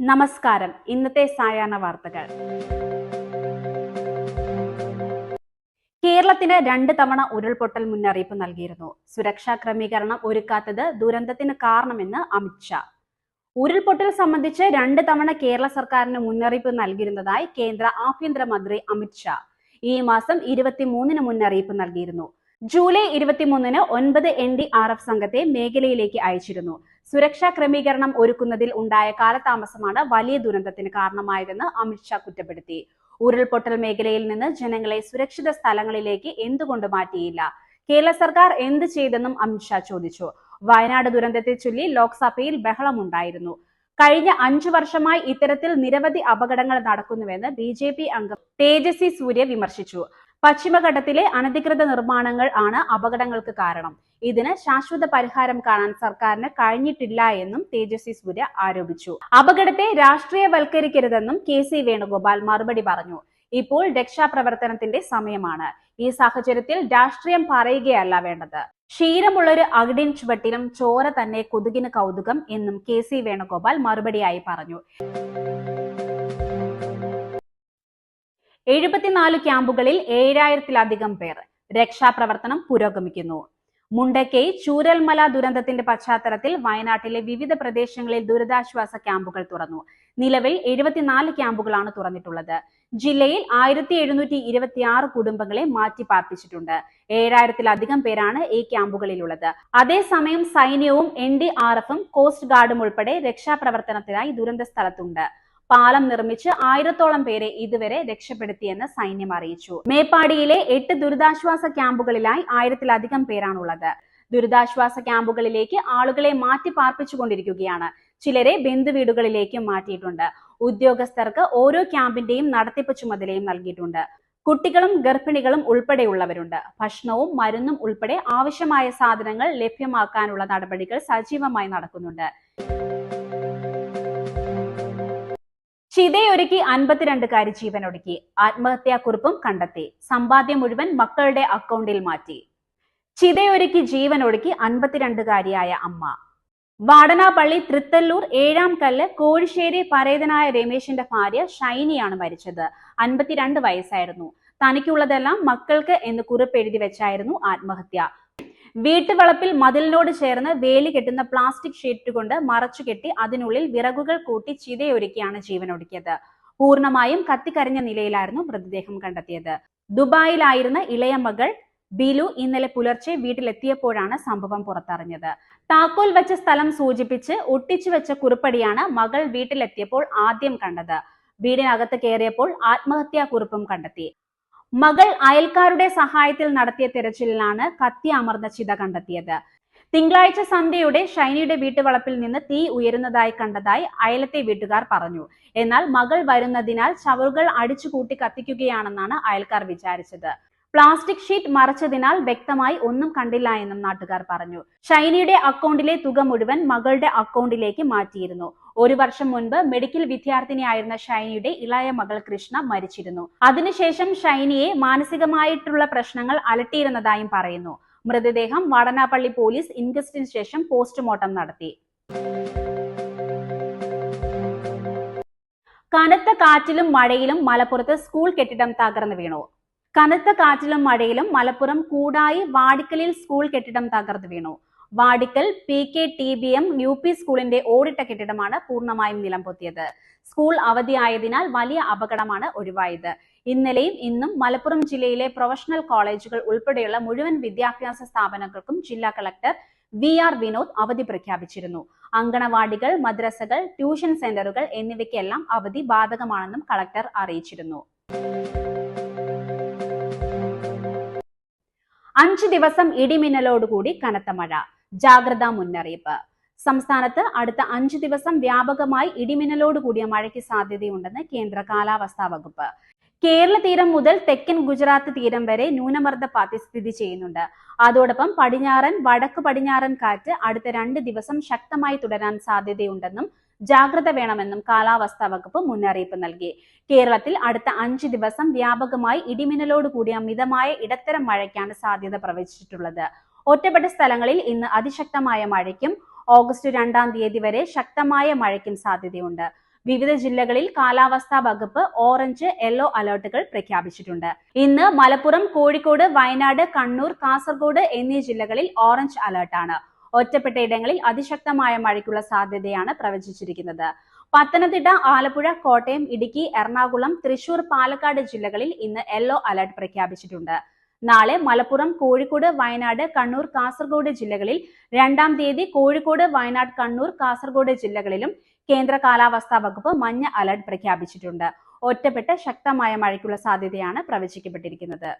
നമസ്കാരം. ഇന്നത്തെ സായാഹ്ന വാർത്തകൾ. കേരളത്തിന് രണ്ട് തവണ ഉരുൾപൊട്ടൽ മുന്നറിയിപ്പ് നൽകിയിരുന്നു. സുരക്ഷാ ക്രമീകരണം ഒരുക്കാത്തത് ദുരന്തത്തിന് കാരണമെന്ന് അമിത്ഷാ ഉരുൾപൊട്ടൽ സംബന്ധിച്ച് രണ്ട് തവണ കേരള സർക്കാരിന് മുന്നറിയിപ്പ് നൽകിയിരുന്നതായി കേന്ദ്ര ആഭ്യന്തരമന്ത്രി അമിത്ഷാ ഈ മാസം ഇരുപത്തിമൂന്നിന് മുന്നറിയിപ്പ് നൽകിയിരുന്നു. ജൂലൈ ഇരുപത്തിമൂന്നിന് ഒൻപത് എൻ ഡി ആർ എഫ് സംഘത്തെ മേഖലയിലേക്ക് അയച്ചിരുന്നു. സുരക്ഷാ ക്രമീകരണം ഒരുക്കുന്നതിൽ ഉണ്ടായ കാലതാമസമാണ് വലിയ ദുരന്തത്തിന് കാരണമായതെന്ന് അമിത്ഷാ കുറ്റപ്പെടുത്തി. ഉരുൾപൊട്ടൽ മേഖലയിൽ നിന്ന് ജനങ്ങളെ സുരക്ഷിത സ്ഥലങ്ങളിലേക്ക് എന്തുകൊണ്ട് മാറ്റിയില്ല? കേരള സർക്കാർ എന്ത് ചെയ്തെന്നും അമിത്ഷാ ചോദിച്ചു. വയനാട് ദുരന്തത്തെ ചൊല്ലി ലോക്സഭയിൽ ബഹളമുണ്ടായിരുന്നു. കഴിഞ്ഞ അഞ്ചു വർഷമായി ഇത്തരത്തിൽ നിരവധി അപകടങ്ങൾ നടക്കുന്നുവെന്ന് ബി ജെ പി അംഗം തേജസ്വി സൂര്യ വിമർശിച്ചു. പശ്ചിമഘട്ടത്തിലെ അനധികൃത നിർമ്മാണങ്ങൾ ആണ് അപകടങ്ങൾക്ക് കാരണം. ഇതിന് ശാശ്വത പരിഹാരം കാണാൻ സർക്കാരിന് കഴിഞ്ഞിട്ടില്ല എന്നും തേജസ്വി സൂര്യ ആരോപിച്ചു. അപകടത്തെ രാഷ്ട്രീയവൽക്കരിക്കരുതെന്നും കെ സി വേണുഗോപാൽ മറുപടി പറഞ്ഞു. ഇപ്പോൾ രക്ഷാപ്രവർത്തനത്തിന്റെ സമയമാണ്. ഈ സാഹചര്യത്തിൽ രാഷ്ട്രീയം പറയുകയല്ല വേണ്ടത്. ക്ഷീരമുള്ളൊരു അകിടിൻ ചുവട്ടിലും ചോര തന്നെ കൊതുകിന് കൗതുകം എന്നും കെ സി വേണുഗോപാൽ മറുപടിയായി പറഞ്ഞു. എഴുപത്തിനാല് ക്യാമ്പുകളിൽ ഏഴായിരത്തിലധികം പേർ രക്ഷാപ്രവർത്തനം പുരോഗമിക്കുന്നു. മുണ്ടക്കൈ ചൂരൽമല ദുരന്തത്തിന്റെ പശ്ചാത്തലത്തിൽ വയനാട്ടിലെ വിവിധ പ്രദേശങ്ങളിൽ ദുരിതാശ്വാസ ക്യാമ്പുകൾ തുറന്നു. നിലവിൽ എഴുപത്തിനാല് ക്യാമ്പുകളാണ് തുറന്നിട്ടുള്ളത്. ജില്ലയിൽ ആയിരത്തി എഴുന്നൂറ്റി ഇരുപത്തി ആറ് കുടുംബങ്ങളെ മാറ്റി പാർപ്പിച്ചിട്ടുണ്ട്. ഏഴായിരത്തിലധികം പേരാണ് ഈ ക്യാമ്പുകളിലുള്ളത്. അതേസമയം സൈന്യവും എൻ ഡി ആർ എഫും കോസ്റ്റ് ഗാർഡും ഉൾപ്പെടെ രക്ഷാപ്രവർത്തനത്തിനായി ദുരന്ത സ്ഥലത്തുണ്ട്. പാലം നിർമ്മിച്ച് ആയിരത്തോളം പേരെ ഇതുവരെ രക്ഷപ്പെടുത്തിയെന്ന് സൈന്യം അറിയിച്ചു. മേപ്പാടിയിലെ എട്ട് ദുരിതാശ്വാസ ക്യാമ്പുകളിലായി ആയിരത്തിലധികം പേരാണുള്ളത്. ദുരിതാശ്വാസ ക്യാമ്പുകളിലേക്ക് ആളുകളെ മാറ്റി പാർപ്പിച്ചുകൊണ്ടിരിക്കുകയാണ്. ചിലരെ ബന്ധുവീടുകളിലേക്കും മാറ്റിയിട്ടുണ്ട്. ഉദ്യോഗസ്ഥർക്ക് ഓരോ ക്യാമ്പിന്റെയും നടത്തിപ്പ് ചുമതലയും നൽകിയിട്ടുണ്ട്. കുട്ടികളും ഗർഭിണികളും ഉൾപ്പെടെയുള്ളവരുണ്ട്. ഭക്ഷണവും മരുന്നും ഉൾപ്പെടെ ആവശ്യമായ സാധനങ്ങൾ ലഭ്യമാക്കാനുള്ള നടപടികൾ സജീവമായി നടക്കുന്നുണ്ട്. ചിതയൊരുക്കി ജീവനൊടുക്കി. ആത്മഹത്യാക്കുറിപ്പും കണ്ടെത്തി. സമ്പാദ്യം മുഴുവൻ മക്കളുടെ അക്കൗണ്ടിൽ മാറ്റി. ചിതയൊരുക്കി ജീവനൊടുക്കി അൻപത്തിരണ്ടുകാരിയായ അമ്മ. വാടനാപള്ളി തൃത്തല്ലൂർ ഏഴാം കല്ല് കോഴിശ്ശേരി പരേതനായ രമേശിന്റെ ഭാര്യ ഷൈനിയാണ് മരിച്ചത്. അൻപത്തിരണ്ട് വയസ്സായിരുന്നു. തനിക്കുള്ളതെല്ലാം മക്കൾക്ക് എന്ന് കുറിപ്പ് എഴുതി വെച്ചായിരുന്നു ആത്മഹത്യ. വീട്ടുവളപ്പിൽ മതിലിനോട് ചേർന്ന് വേലി കെട്ടുന്ന പ്ലാസ്റ്റിക് ഷീറ്റ് കൊണ്ട് മറച്ചു കെട്ടി അതിനുള്ളിൽ വിറകുകൾ കൂട്ടി ചിതയൊരുക്കിയാണ് ജീവനൊടുക്കിയത്. പൂർണമായും കത്തിക്കരഞ്ഞ നിലയിലായിരുന്നു മൃതദേഹം കണ്ടെത്തിയത്. ദുബായിലായിരുന്ന ഇളയ മകൾ ബിലു ഇന്നലെ പുലർച്ചെ വീട്ടിലെത്തിയപ്പോഴാണ് സംഭവം പുറത്തറിഞ്ഞത്. താക്കോൽ വെച്ച സ്ഥലം സൂചിപ്പിച്ച് ഒട്ടിച്ചു വെച്ച കുറിപ്പടിയാണ് മകൾ വീട്ടിലെത്തിയപ്പോൾ ആദ്യം കണ്ടത്. വീടിനകത്ത് കയറിയപ്പോൾ ആത്മഹത്യാ കുറിപ്പും കണ്ടെത്തി. മകൾ അയൽക്കാരുടെ സഹായത്തിൽ നടത്തിയ തിരച്ചിലിലാണ് കത്തി അമർന്ന ചിത കണ്ടെത്തിയത്. തിങ്കളാഴ്ച സന്ധ്യയുടെ ഷൈനിയുടെ വീട്ടുവളപ്പിൽ നിന്ന് തീ ഉയരുന്നതായി കണ്ടതായി അയലത്തെ വീട്ടുകാർ പറഞ്ഞു. എന്നാൽ മകൾ വരുന്നതിനാൽ ചവറുകൾ അടിച്ചുകൂട്ടി കത്തിക്കുകയാണെന്നാണ് അയൽക്കാർ വിചാരിച്ചത്. പ്ലാസ്റ്റിക് ഷീറ്റ് മറച്ചതിനാൽ വ്യക്തമായി ഒന്നും കണ്ടില്ല എന്നും നാട്ടുകാർ പറഞ്ഞു. ഷൈനിയുടെ അക്കൗണ്ടിലെ തുക മുഴുവൻ മകളുടെ അക്കൗണ്ടിലേക്ക് മാറ്റിയിരുന്നു. ഒരു വർഷം മുൻപ് മെഡിക്കൽ വിദ്യാർത്ഥിനിയായിരുന്ന ഷൈനിയുടെ ഇളയ മകൾ കൃഷ്ണ മരിച്ചിരുന്നു. അതിനുശേഷം ഷൈനിയെ മാനസികമായിട്ടുള്ള പ്രശ്നങ്ങൾ അലട്ടിയിരുന്നതായും പറയുന്നു. മൃതദേഹം വാടനാപ്പള്ളി പോലീസ് ഇൻക്വസ്റ്റിന് ശേഷം പോസ്റ്റ്മോർട്ടം നടത്തി. കനത്ത കാറ്റിലും മഴയിലും മലപ്പുറത്ത് സ്കൂൾ കെട്ടിടം തകർന്നു വീണു. കനത്ത കാറ്റിലും മഴയിലും മലപ്പുറം കൂടായി വാടിക്കലിൽ സ്കൂൾ കെട്ടിടം തകർന്നു വീണു. Vadikkal P K T B M U P സ്കൂളിന്റെ ഓടിട്ട കെട്ടിടമാണ് പൂർണമായും നിലംപൊത്തിയത് സ്കൂൾ അവധിയായതിനാൽ വലിയ അപകടമാണ് ഒഴിവായത്. ഇന്നലെയും ഇന്നും മലപ്പുറം ജില്ലയിലെ പ്രൊഫഷണൽ കോളേജുകൾ ഉൾപ്പെടെയുള്ള മുഴുവൻ വിദ്യാഭ്യാസ സ്ഥാപനങ്ങൾക്കും ജില്ലാ കളക്ടർ വി ആർ വിനോദ് അവധി പ്രഖ്യാപിച്ചിരുന്നു. അങ്കണവാടികൾ മദ്രസകൾ ട്യൂഷൻ സെന്ററുകൾ എന്നിവയ്ക്കെല്ലാം അവധി ബാധകമാണെന്നും കളക്ടർ അറിയിച്ചിരുന്നു. അഞ്ച് ദിവസം ഇടിമിന്നലോടുകൂടി കനത്ത മഴ. ജാഗ്രതാ മുന്നറിയിപ്പ്. സംസ്ഥാനത്ത് അടുത്ത അഞ്ച് ദിവസം വ്യാപകമായി ഇടിമിന്നലോട് കൂടിയ മഴയ്ക്ക് സാധ്യതയുണ്ടെന്ന് കേന്ദ്ര കാലാവസ്ഥാ വകുപ്പ്. കേരള തീരം മുതൽ തെക്കൻ ഗുജറാത്ത് തീരം വരെ ന്യൂനമർദ്ദ പാത്തി സ്ഥിതി ചെയ്യുന്നുണ്ട്. അതോടൊപ്പം പടിഞ്ഞാറൻ വടക്ക് പടിഞ്ഞാറൻ കാറ്റ് അടുത്ത രണ്ട് ദിവസം ശക്തമായി തുടരാൻ സാധ്യതയുണ്ടെന്നും ജാഗ്രത വേണമെന്നും കാലാവസ്ഥാ വകുപ്പ് മുന്നറിയിപ്പ് നൽകി. കേരളത്തിൽ അടുത്ത അഞ്ച് ദിവസം വ്യാപകമായി ഇടിമിന്നലോട് കൂടിയ മിതമായ ഇടത്തരം മഴയ്ക്കാണ് സാധ്യത പ്രവചിച്ചിട്ടുള്ളത്. ഒറ്റപ്പെട്ട സ്ഥലങ്ങളിൽ ഇന്ന് അതിശക്തമായ മഴയ്ക്കും ഓഗസ്റ്റ് രണ്ടാം തീയതി വരെ ശക്തമായ മഴയ്ക്കും സാധ്യതയുണ്ട്. വിവിധ ജില്ലകളിൽ കാലാവസ്ഥാ വകുപ്പ് ഓറഞ്ച് യെല്ലോ അലർട്ടുകൾ പ്രഖ്യാപിച്ചിട്ടുണ്ട്. ഇന്ന് മലപ്പുറം കോഴിക്കോട് വയനാട് കണ്ണൂർ കാസർഗോഡ് എന്നീ ജില്ലകളിൽ ഓറഞ്ച് അലർട്ടാണ്. ഒറ്റപ്പെട്ട ഇടങ്ങളിൽ അതിശക്തമായ മഴയ്ക്കുള്ള സാധ്യതയാണ് പ്രവചിച്ചിരിക്കുന്നത്. പത്തനംതിട്ട ആലപ്പുഴ കോട്ടയം ഇടുക്കി എറണാകുളം തൃശൂർ പാലക്കാട് ജില്ലകളിൽ ഇന്ന് യെല്ലോ അലർട്ട് പ്രഖ്യാപിച്ചിട്ടുണ്ട്. നാളെ മലപ്പുറം കോഴിക്കോട് വയനാട് കണ്ണൂർ കാസർഗോഡ് ജില്ലകളിൽ രണ്ടാം തീയതി കോഴിക്കോട് വയനാട് കണ്ണൂർ കാസർഗോഡ് ജില്ലകളിലും കേന്ദ്ര കാലാവസ്ഥാ വകുപ്പ് മഞ്ഞ അലർട്ട് പ്രഖ്യാപിച്ചിട്ടുണ്ട്. ഒറ്റപ്പെട്ട ശക്തമായ മഴയ്ക്കുള്ള സാധ്യതയാണ് പ്രവചിക്കപ്പെട്ടിരിക്കുന്നത്.